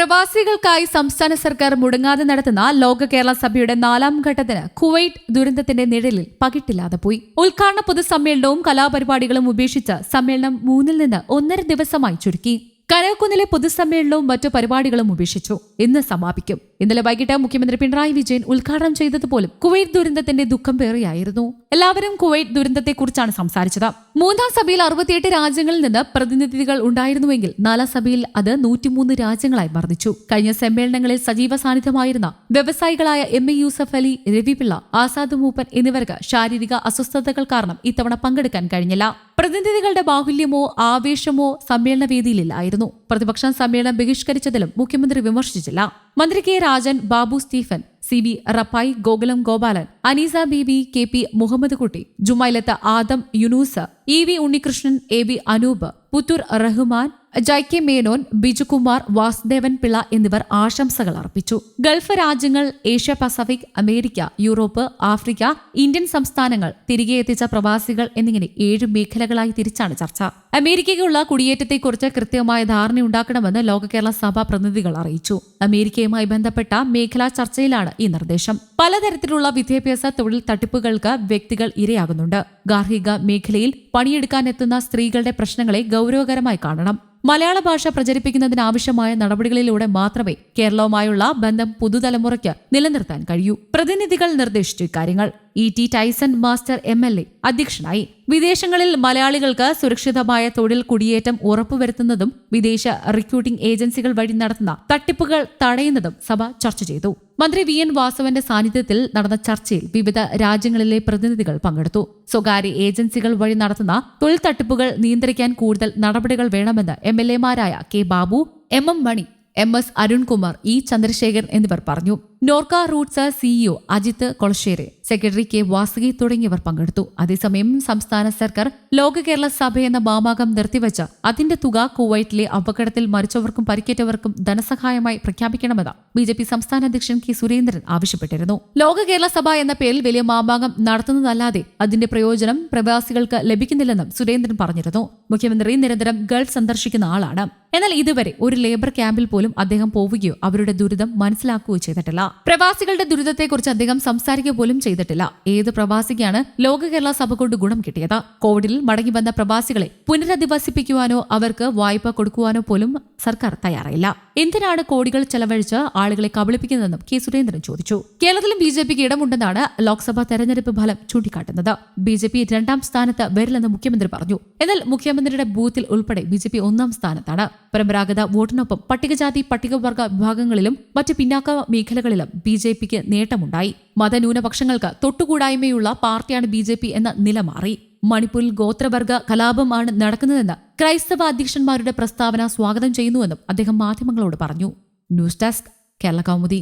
പ്രവാസികൾക്കായി സംസ്ഥാന സർക്കാർ മുടങ്ങാതെ നടത്തുന്ന ലോക കേരള സഭയുടെ നാലാം ഘട്ടത്തിന് കുവൈറ്റ് ദുരന്തത്തിന്റെ നിഴലിൽ പകിട്ടില്ലാതെ പോയി. ഉദ്ഘാടന പൊതുസമ്മേളനവും കലാപരിപാടികളും ഉപേക്ഷിച്ച് സമ്മേളനം മൂന്നിൽ നിന്ന് ഒന്നര ദിവസമായി ചുരുക്കി. കനകക്കുന്നിലെ പൊതുസമ്മേളനവും മറ്റു പരിപാടികളും ഉപേക്ഷിച്ചു. ഇന്ന് സമാപിക്കും. ഇന്നലെ വൈകിട്ട് മുഖ്യമന്ത്രി പിണറായി വിജയൻ ഉദ്ഘാടനം ചെയ്തതുപോലും കുവൈറ്റ് ദുരന്തത്തിന്റെ ദുഃഖം പേറിയായിരുന്നു എല്ലാവരും കുവൈറ്റ് ദുരന്തത്തെക്കുറിച്ചാണ് സംസാരിച്ചത്. മൂന്നാം സഭയിൽ അറുപത്തിയെട്ട് രാജ്യങ്ങളിൽ നിന്ന് പ്രതിനിധികൾ ഉണ്ടായിരുന്നുവെങ്കിൽ നാലാം സഭയിൽ അത് നൂറ്റിമൂന്ന് രാജ്യങ്ങളായി വർദ്ധിച്ചു കഴിഞ്ഞ സമ്മേളനങ്ങളിൽ സജീവ സാന്നിധ്യമായിരുന്ന വ്യവസായികളായ എം. എ. യൂസഫ് അലി രവിപിള്ള ആസാദ് മൂപ്പൻ എന്നിവർക്ക് ശാരീരിക അസ്വസ്ഥതകൾ കാരണം ഇത്തവണ പങ്കെടുക്കാൻ കഴിഞ്ഞില്ല. പ്രതിനിധികളുടെ ബാഹുല്യമോ ആവേശമോ സമ്മേളന വേദിയിലില്ലായിരുന്നു പ്രതിപക്ഷം സമ്മേളനം ബഹിഷ്കരിച്ചതിലും മുഖ്യമന്ത്രി വിമർശിച്ചില്ല. മന്ത്രി K Rajan Babu Stephen C V Rappai Gokulam Gopalan Aneesa Beebi K P Muhammad Kutty Jumailath Adam Yunus E V Unnikrishnan A V Anoop Puthur Rahman JK Menon Bijukumar Vasudevan Pillai എന്നിവർ ആശംസകൾ അർപ്പിച്ചു. Gulf രാജ്യങ്ങൾ Asia Pacific America Europe Africa Indian സംസ്ഥാനങ്ങൾ തിരികെ എത്തിച്ച പ്രവാസികൾ എന്നിങ്ങനെ ഏഴ് മേഖലകളായി തിരിച്ചാണ് ചർച്ച. അമേരിക്കയ്ക്കുള്ള കുടിയേറ്റത്തെക്കുറിച്ച് കൃത്യമായ ധാരണയുണ്ടാക്കണമെന്ന് ലോക കേരള സഭ പ്രതിനിധികൾ അറിയിച്ചു. അമേരിക്കയുമായി ബന്ധപ്പെട്ട മേഖലാ ചർച്ചയിലാണ് ഈ നിർദ്ദേശം. പലതരത്തിലുള്ള വിദ്യാഭ്യാസ തൊഴിൽ തട്ടിപ്പുകൾക്ക് വ്യക്തികൾ ഇരയാകുന്നുണ്ട്. ഗാർഹിക മേഖലയിൽ പണിയെടുക്കാനെത്തുന്ന സ്ത്രീകളുടെ പ്രശ്നങ്ങളെ ഗൗരവകരമായി കാണണം. മലയാള ഭാഷ പ്രചരിപ്പിക്കുന്നതിനാവശ്യമായ നടപടികളിലൂടെ മാത്രമേ കേരളവുമായുള്ള ബന്ധം പുതുതലമുറയ്ക്ക് നിലനിർത്താൻ കഴിയൂ. പ്രതിനിധികൾ നിർദ്ദേശിച്ചു ഇക്കാര്യങ്ങൾ. E T Tyson master M L A അധ്യക്ഷനായി. വിദേശങ്ങളിൽ മലയാളികൾക്ക് സുരക്ഷിതമായ തൊഴിൽ കുടിയേറ്റം ഉറപ്പുവരുത്തുന്നതും വിദേശ റിക്രൂട്ടിംഗ് ഏജൻസികൾ വഴി നടത്തുന്ന തട്ടിപ്പുകൾ തടയുന്നതും സഭ ചർച്ച ചെയ്തു. മന്ത്രി വി എൻ വാസവന്റെ സാന്നിധ്യത്തിൽ നടന്ന ചർച്ചയിൽ വിവിധ രാജ്യങ്ങളിലെ പ്രതിനിധികൾ പങ്കെടുത്തു. സ്വകാര്യ ഏജൻസികൾ വഴി നടത്തുന്ന തൊഴിൽ തട്ടിപ്പുകൾ നിയന്ത്രിക്കാൻ കൂടുതൽ നടപടികൾ വേണമെന്ന് M L എമാരായ K Babu M M Mani M S Arunkumar E Chandrasekharan എന്നിവർ പറഞ്ഞു. Norka roots CEO Ajith Kolassery secretary K Vasuki തുടങ്ങിയവർ പങ്കെടുത്തു. അതേസമയം സംസ്ഥാന സർക്കാർ ലോക കേരള സഭ എന്ന മാമാകം നിർത്തിവച്ച അതിന്റെ തുക കുവൈറ്റിലെ അപകടത്തിൽ മരിച്ചവർക്കും പരിക്കേറ്റവർക്കും ധനസഹായമായി പ്രഖ്യാപിക്കണമെന്ന് ബി ജെ പി സംസ്ഥാന അധ്യക്ഷൻ കെ സുരേന്ദ്രൻ ആവശ്യപ്പെട്ടിരുന്നു. ലോക കേരള സഭ എന്ന പേരിൽ വലിയ മാമാകം നടത്തുന്നതല്ലാതെ അതിന്റെ പ്രയോജനം പ്രവാസികൾക്ക് ലഭിക്കുന്നില്ലെന്നും സുരേന്ദ്രൻ പറഞ്ഞിരുന്നു. മുഖ്യമന്ത്രി നിരന്തരം ഗൾഫ് സന്ദർശിക്കുന്ന ആളാണ്. എന്നാൽ ഇതുവരെ ഒരു ലേബർ ക്യാമ്പിൽ പോലും അദ്ദേഹം പോവുകയോ അവരുടെ ദുരിതം മനസ്സിലാക്കുകയോ ചെയ്തിട്ടില്ല. പ്രവാസികളുടെ ദുരിതത്തെക്കുറിച്ച് അദ്ദേഹം സംസാരിക്കുക പോലും ചെയ്തിട്ടില്ല. ഏത് പ്രവാസിക്കാണ് ലോക കേരള സഭ കൊണ്ട് ഗുണം കിട്ടിയത്? കോവിഡിൽ മടങ്ങി വന്ന പ്രവാസികളെ പുനരധിവസിപ്പിക്കുവാനോ അവർക്ക് വായ്പ കൊടുക്കുവാനോ പോലും സർക്കാർ തയ്യാറായില്ല. എന്തിനാണ് കോടികൾ ചെലവഴിച്ച് ആളുകളെ കബളിപ്പിക്കുന്നതെന്നും കെ സുരേന്ദ്രൻ ചോദിച്ചു. കേരളത്തിലും ബി ജെ പിക്ക് ഇടമുണ്ടെന്നാണ് ലോക്സഭാ തെരഞ്ഞെടുപ്പ് ഫലം ചൂണ്ടിക്കാട്ടുന്നത്. ബി ജെ പി രണ്ടാം സ്ഥാനത്ത് വരില്ലെന്ന് മുഖ്യമന്ത്രി പറഞ്ഞു. എന്നാൽ മുഖ്യമന്ത്രിയുടെ ബൂത്തിൽ ഉൾപ്പെടെ ബി ജെ പി ഒന്നാം സ്ഥാനത്താണ്. പരമ്പരാഗത വോട്ടിനൊപ്പം പട്ടികജാതി പട്ടികവർഗ വിഭാഗങ്ങളിലും മറ്റ് പിന്നാക്ക മേഖലകളിലും ബി ജെ പിക്ക് നേട്ടമുണ്ടായി. മതന്യൂനപക്ഷങ്ങൾക്ക് തൊട്ടുകൂടായ്മയുള്ള പാർട്ടിയാണ് ബി ജെ പി എന്ന നില മാറി മണിപ്പൂരിൽ ഗോത്രവർഗ കലാപമാണ് നടക്കുന്നതെന്ന് ക്രൈസ്തവ അധ്യക്ഷന്മാരുടെ പ്രസ്താവന സ്വാഗതം ചെയ്യുന്നുവെന്നും അദ്ദേഹം മാധ്യമങ്ങളോട് പറഞ്ഞു. News desk Kerala Kaumudi.